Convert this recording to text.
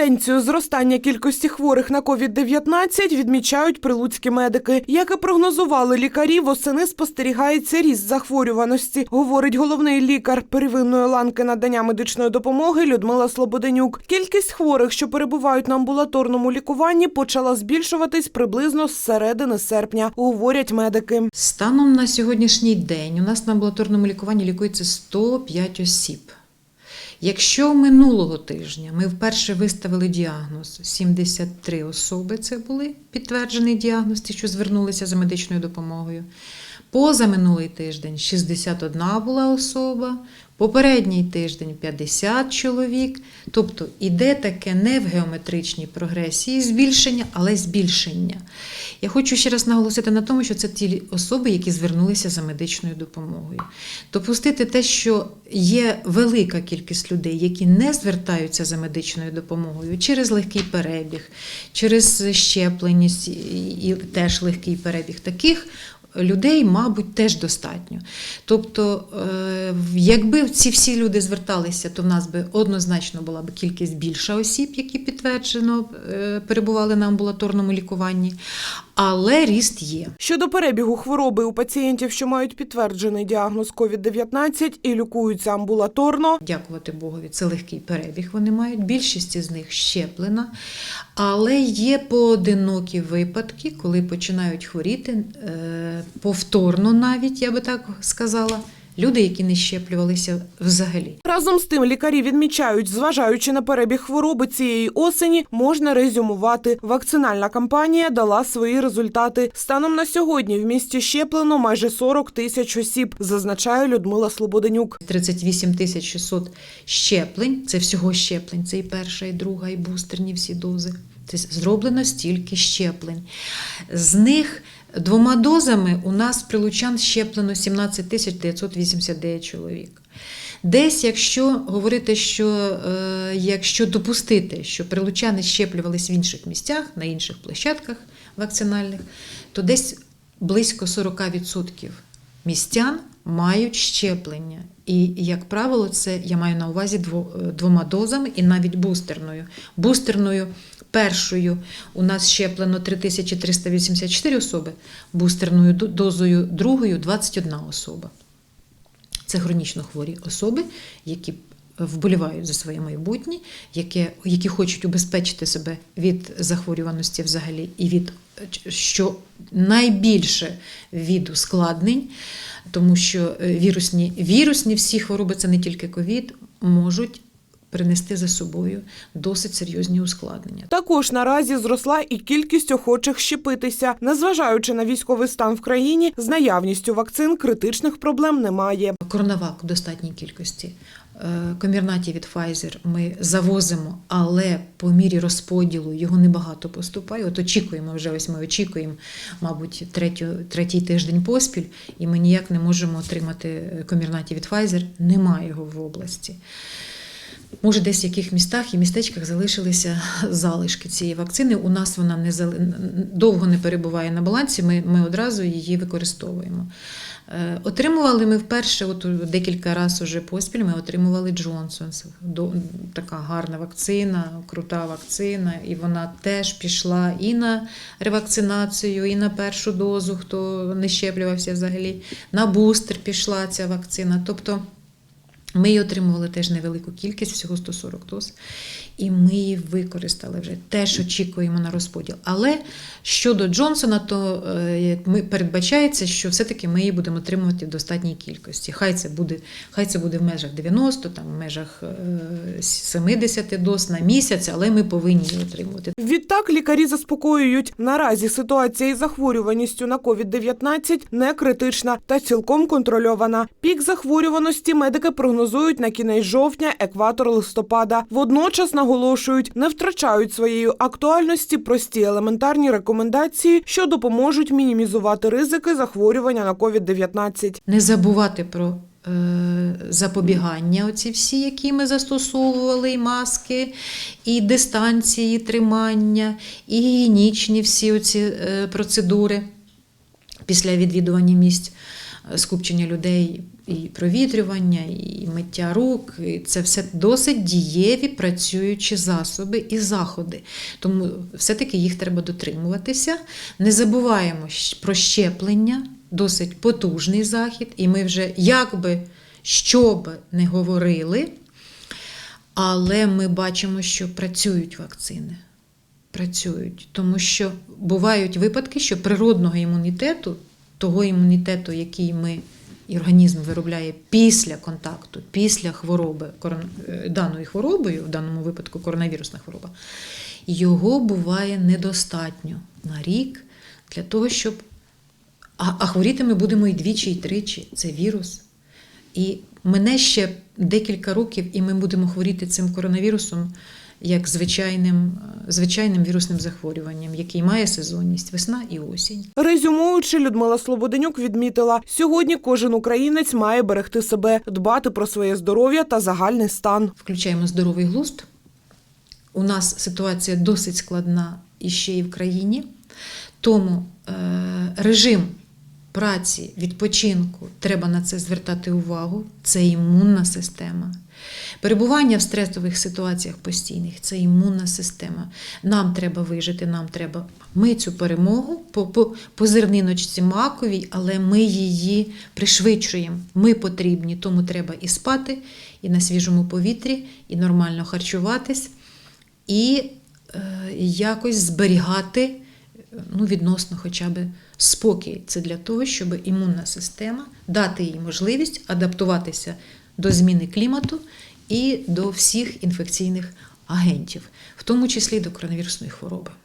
Тенденцію зростання кількості хворих на COVID-19 відмічають прилуцькі медики. Як і прогнозували лікарі, восени спостерігається ріст захворюваності, говорить головний лікар первинної ланки надання медичної допомоги Людмила Слободенюк. Кількість хворих, що перебувають на амбулаторному лікуванні, почала збільшуватись приблизно з середини серпня, говорять медики. Станом на сьогоднішній день у нас на амбулаторному лікуванні лікується 105 осіб. Якщо минулого тижня ми вперше виставили діагноз 73 особи, це були підтверджений діагноз, ті, що звернулися за медичною допомогою. Позаминулий тиждень 61 була особа, попередній тиждень 50 чоловік. Тобто іде таке не в геометричній прогресії збільшення, але збільшення. Я хочу ще раз наголосити на тому, що це ті особи, які звернулися за медичною допомогою. Допустити те, що є велика кількість людей, які не звертаються за медичною допомогою через легкий перебіг, через щепленість і теж легкий перебіг таких. Людей, мабуть, теж достатньо. Тобто, е, якби ці всі люди зверталися, то в нас би однозначно була б кількість більша осіб, які підтверджено е, перебували на амбулаторному лікуванні, але ріст є. Щодо перебігу хвороби у пацієнтів, що мають підтверджений діагноз COVID-19 і лікуються амбулаторно, Дякувати Богові, це легкий перебіг. Вони мають. Більшість із них щеплена, але є поодинокі випадки, коли починають хворіти е, повторно, навіть я би так сказала, люди, які не щеплювалися взагалі. Разом з тим лікарі відмічають, зважаючи на перебіг хвороби цієї осені, можна резюмувати. Вакцинальна кампанія дала свої результати. Станом на сьогодні в місті щеплено майже 40 тисяч осіб, зазначає Людмила Слободенюк. 38 тисяч 600 щеплень, це всього щеплень, це і перша, і друга, і бустерні всі дози. Це зроблено стільки щеплень. З них двома дозами у нас прилучан щеплено 17 тисяч 989 чоловік. Десь, якщо говорити, що е, якщо допустити, що прилучани щеплювались в інших місцях, на інших площадках вакцинальних, то десь близько 40% містян мають щеплення. І, як правило, це я маю на увазі двома дозами і навіть бустерною. Бустерною першою у нас щеплено 3384 особи, бустерною дозою другою 21 особа. Це хронічно хворі особи, які вболівають за своє майбутнє, які, які хочуть убезпечити себе від захворюваності взагалі і від е, що найбільше від ускладнень, тому що вірусні, вірусні всі хвороби, це не тільки ковід, можуть принести за собою досить серйозні ускладнення. Також наразі зросла і кількість охочих щепитися. Незважаючи на військовий стан в країні, з наявністю вакцин критичних проблем немає. Коронавак в достатній кількості. Е, Комірнаті від Pfizer ми завозимо, але по мірі розподілу його небагато поступає. От очікуємо вже, ось ми очікуємо, мабуть, третю, третій тиждень поспіль, і ми ніяк не можемо отримати е, комірнаті від Pfizer. Немає його в області. Може, десь в яких містах і містечках залишилися залишки цієї вакцини. У нас вона не зали- довго не перебуває на балансі, ми, ми одразу її використовуємо. Е, Отримували ми вперше, от декілька разів уже поспіль, ми отримували Джонсонс. До- Така гарна вакцина, крута вакцина, і вона теж пішла і на ревакцинацію, і на першу дозу, хто не щеплювався взагалі. На бустер пішла ця вакцина. Тобто ми її отримували теж невелику кількість, всього 140 доз, і ми її використали вже. Теж очікуємо на розподіл. Але щодо Джонсона, то е, ми передбачається, що все-таки ми її будемо отримувати в достатній кількості. Хай це буде, хай це буде в межах 90, там, в межах е, 70 доз на місяць, але ми повинні її отримувати. Відтак лікарі заспокоюють, наразі ситуація із захворюваністю на COVID-19 не критична та цілком контрольована. Пік захворюваності медики прогнозують на кінець жовтня, екватор листопада. Водночас наголошують, не втрачають своєї актуальності прості елементарні рекомендації, що допоможуть мінімізувати ризики захворювання на COVID-19. Не забувати про е, запобігання, оці всі, які ми застосовували, і маски, і дистанції тримання, і гігієнічні всі оці е, процедури після відвідування місць скупчення людей і провітрювання, і миття рук. І це все досить дієві працюючі засоби і заходи. Тому все-таки їх треба дотримуватися. Не забуваємо про щеплення, досить потужний захід, і ми вже якби що би не говорили, але ми бачимо, що працюють вакцини. Працюють, тому що бувають випадки, що природного імунітету, того імунітету, який ми і організм виробляє після контакту, після хвороби е, даною хворобою, в даному випадку коронавірусна хвороба, його буває недостатньо на рік для того, щоб. А, а хворіти ми будемо і двічі, і тричі. Це вірус. І мене ще декілька років, і ми будемо хворіти цим коронавірусом як звичайним, звичайним вірусним захворюванням, який має сезонність весна і осінь. Резюмуючи, Людмила Слободенюк відмітила, сьогодні кожен українець має берегти себе, дбати про своє здоров'я та загальний стан. Включаємо здоровий глузд. У нас ситуація досить складна і ще і в країні. Тому е, режим праці, відпочинку треба на це звертати увагу. Це імунна система. Перебування в стресових ситуаціях постійних це імунна система. Нам треба вижити, нам треба. Ми цю перемогу по, по, по зерниночці маковій, але ми її пришвидшуємо. Ми потрібні, тому треба і спати, і на свіжому повітрі, і нормально харчуватись, і е, якось зберігати ну, відносно хоча б спокій. Це для того, щоб імунна система дати їй можливість адаптуватися до зміни клімату і до всіх інфекційних агентів, в тому числі до коронавірусної хвороби.